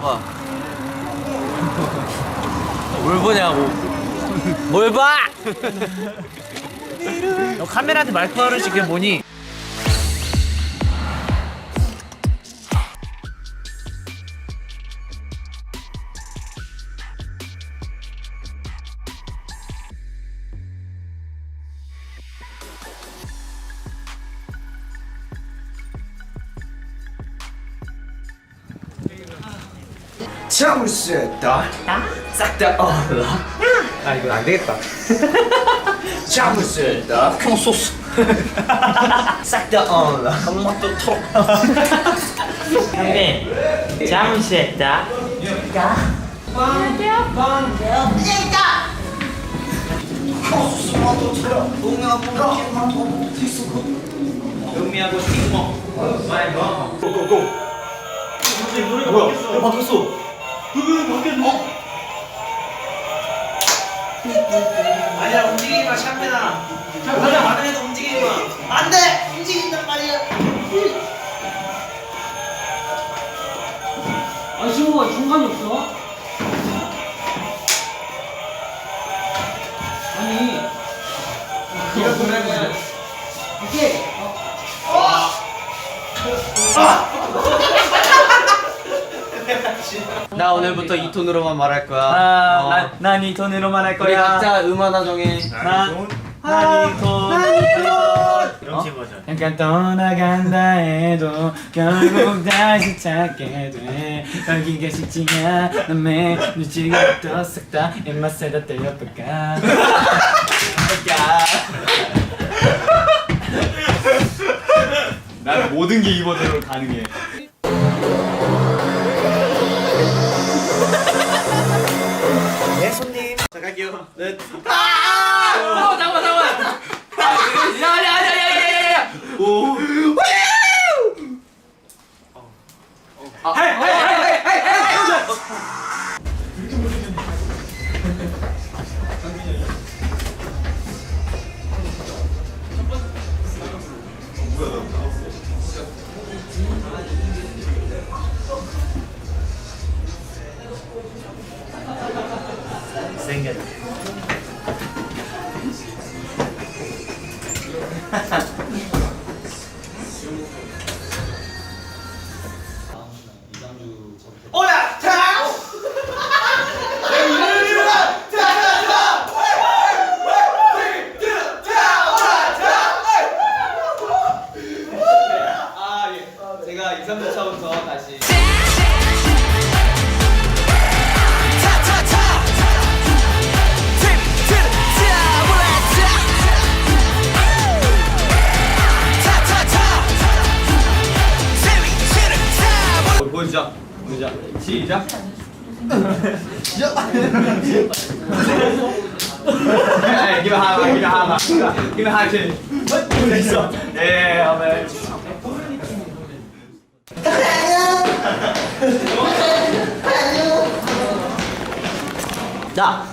봐? 뭘 보냐고. 뭘 봐? 너 카메라한테 마이크 하루씩 그게 뭐니? 참을 수 있다. 싹다 얼어. 아 이거 안 되겠다. 참을 수 있다. 큰 소스. 싹다 얼어. 한번또 톡. 형님 잠시했다 음미하고 튀김어. 많이 먹어. 고고고. 뭐야? 바뀌었어. 아니야 움직이지 마 샴페나 가자 애도 움직이지 마. 안돼! 움직인단 말이야. 아 신호가 중간이 없어? 아니. 이거 보면은 이게 나 오늘부터 이 톤으로만 말할 거야. 어. 아난이 돈으로만 할 우리 거야 각자 음 하나 정해. 난 난이 돈 명치 버전. 약간 떠나간다 해도 결국 다시 찾게 돼 여기가 쉽지 않음에 눈치가 또싹다 입맛에 다 때려볼까 난 모든 게 이번으로 가능해. 자 갈게요. 네. 잠깐만 잠깐만. 야야 야 야 야 야 야. 오. 타 아 예. 제가 2, 3주 차부터 다시. 시작. 예. 예, 아멘. 자